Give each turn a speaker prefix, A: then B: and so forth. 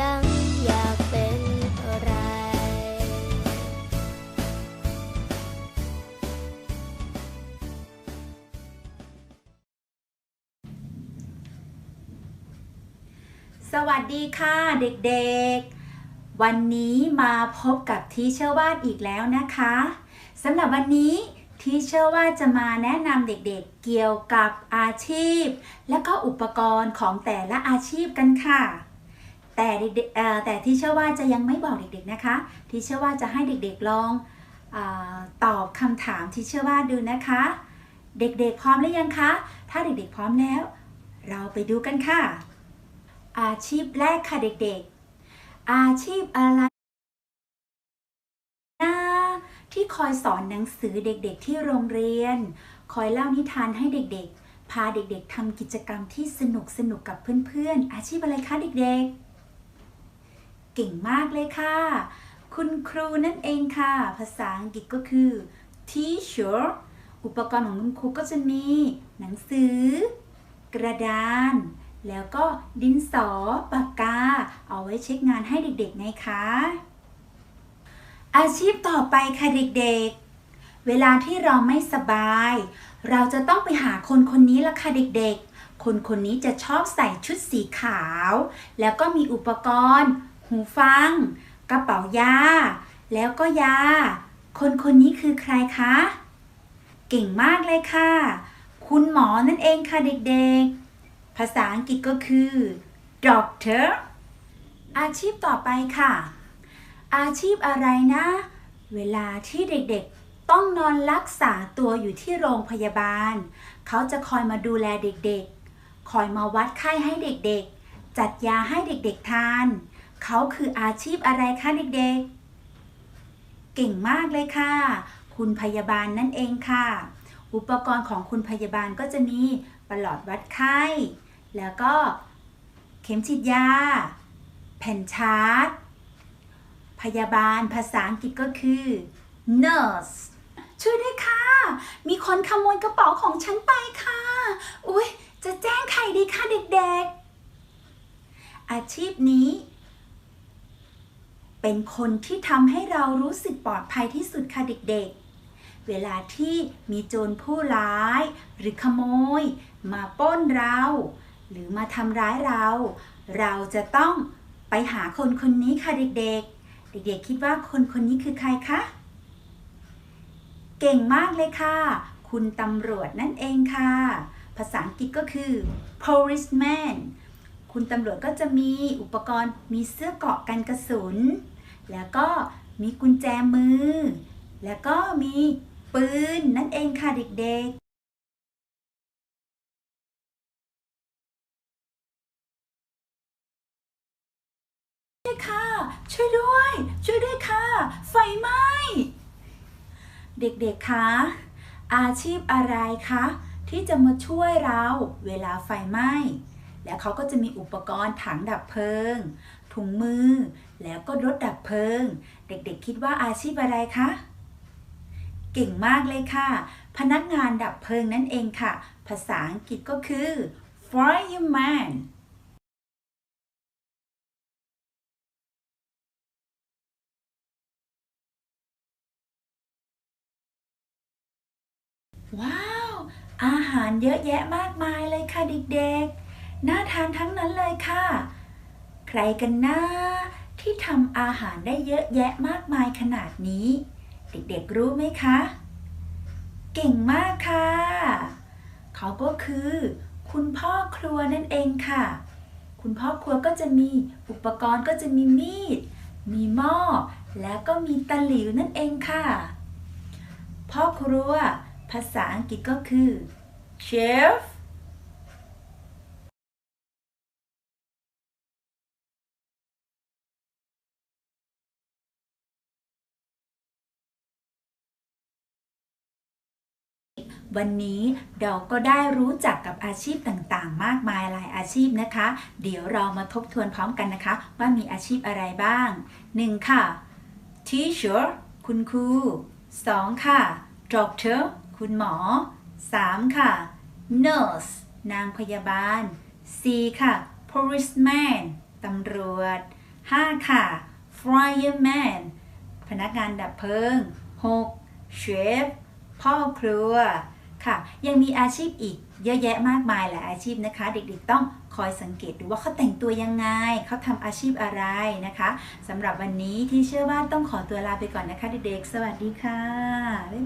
A: ดังอยากเป็นอะไร
B: สวัสดีค่ะเด็กๆ วันนี้มาพบกับทีเชอร์วาดอีกแล้วนะคะสำหรับวันนี้ทีเชอร์วาดจะมาแนะนำเด็กๆเกี่ยวกับอาชีพ และก็อุปกรณ์ของแต่ละอาชีพกันค่ะ แต่เด็กๆเอ่อแต่ทีเชอร์วาจะยังไม่บอกเด็กๆนะคะ ที่เชอร์วาจะให้เด็กๆลองอตอบคำถามที่เชอร์วาดดูนะคะ เด็กๆพร้อมหรือยังคะ ถ้าเด็กๆพร้อมแล้ว เราไปดูกันค่ะ อาชีพแรกค่ะเด็กๆ อาชีพอะไรนะที่คอยสอนหนังสือเด็กๆที่โรงเรียน คอยเล่านิทานให้เด็กๆพาเด็กๆทำกิจกรรมที่สนุกสนุกกับเพื่อนๆ อาชีพอะไรคะเด็กๆ เก่งมากเลยค่ะ คุณครูนั่นเองค่ะ ภาษาอังกฤษก็คือ teacher อุปกรณ์ของคุณครูก็จะมี หนังสือ กระดาน แล้วก็ดินสอ ปากกา เอาไว้เช็คงานให้เด็กๆไงคะ อาชีพต่อไปค่ะเด็กๆ เวลาที่เราไม่สบาย เราจะต้องไปหาคนคนนี้ละค่ะเด็กๆ คนคนนี้จะชอบใส่ชุดสีขาว แล้วก็มีอุปกรณ์ หูฟัง กระเป๋ายา แล้วก็ยา คนคนนี้คือใครคะ เก่งมากเลยค่ะ คุณหมอนั่นเองค่ะเด็กๆ ภาษาอังกฤษก็คือ doctor อาชีพต่อไปค่ะ อาชีพอะไรนะ เวลาที่เด็กๆ ต้องนอนรักษาตัวอยู่ที่โรงพยาบาล เขาจะคอยมาดูแลเด็กๆ คอยมาวัดไข้ให้เด็กๆ จัดยาให้เด็กๆทาน เขาคืออาชีพอะไรคะเด็กๆ เก่งมากเลยค่ะ คุณพยาบาลนั่นเองค่ะ อุปกรณ์ของคุณพยาบาลก็จะมีปลอดวัดไข้ แล้วก็เข็มฉีดยา แผ่นชาร์จ พยาบาลภาษาอังกฤษก็คือ nurse ช่วยด้วยค่ะ มีคนขโมยกระเป๋าของฉันไปค่ะ อุ๊ยจะแจ้งใครดีคะเด็กๆ อาชีพนี้ เป็นคนที่ทำให้เรารู้สึกปลอดภัยที่สุดค่ะเด็กๆ เวลาที่มีโจรผู้ร้าย หรือขโมย มาป้นเรา หรือมาทำร้ายเรา เราจะต้องไปหาคนคนนี้ค่ะเด็กๆ เด็กๆ คิดว่าคนคนนี้คือใครคะ เก่งมากเลยค่ะ คุณตำรวจนั่นเองค่ะ ภาษาอังกฤษก็คือ policeman คุณตำรวจก็จะมีอุปกรณ์มีเสื้อเกาะกันกระสุน แล้วก็มีกุญแจมือ แล้วก็มีปืนนั่นเองค่ะเด็กๆช่วยค่ะ ช่วยด้วย ช่วยด้วยค่ะ ไฟไหม้ เด็กๆ คะ อาชีพอะไรคะ ที่จะมาช่วยเราเวลาไฟไหม้ แล้วเขาก็จะมีอุปกรณ์ถังดับเพลิง ถุงมือ แล้วก็รถดับเพลิง เด็กๆ คิดว่าอาชีพอะไรคะ เก่งมากเลยค่ะ พนักงานดับเพลิงนั่นเองค่ะ ภาษาอังกฤษก็คือ fireman ว้าว อาหารเยอะแยะมากมายเลยค่ะเด็กๆ น่าทานทั้งนั้นเลยค่ะ ใครกันนะที่ทำอาหารได้เยอะแยะมากมายขนาดนี้ เด็กๆรู้ไหมคะ เก่งมากค่ะ เขาก็คือ คุณพ่อครัวนั่นเองค่ะ คุณพ่อครัวก็จะมีอุปกรณ์ก็จะมีมีด มีหม้อ แล้วก็มีตะหลิวนั่นเองค่ะ พ่อครัว ภาษาอังกฤษก็คือ chef วันนี้เราก็ได้รู้จักกับอาชีพต่างๆ มากมายหลายอาชีพนะคะ เดี๋ยวเรามาทบทวนพร้อมกันนะคะ ว่ามีอาชีพอะไรบ้าง 1. ค่ะ teacher คุณครู 2. ค่ะ doctor คุณหมอ 3. ค่ะ nurse นางพยาบาล 4. ค่ะ policeman ตำรวจ 5. ค่ะ fireman พนักงานดับเพลิง 6. chef พ่อครัว ค่ะ ยังมีอาชีพอีกเยอะแยะมากมายหลายอาชีพนะคะ เด็กๆต้องคอยสังเกตดูว่าเขาแต่งตัวยังไง เขาทำอาชีพอะไรนะคะสำหรับวันนี้ที่เชื่อว่าต้องขอตัวลาไปก่อนนะคะเด็กๆ สวัสดีค่ะบ๊ายบายค่ะ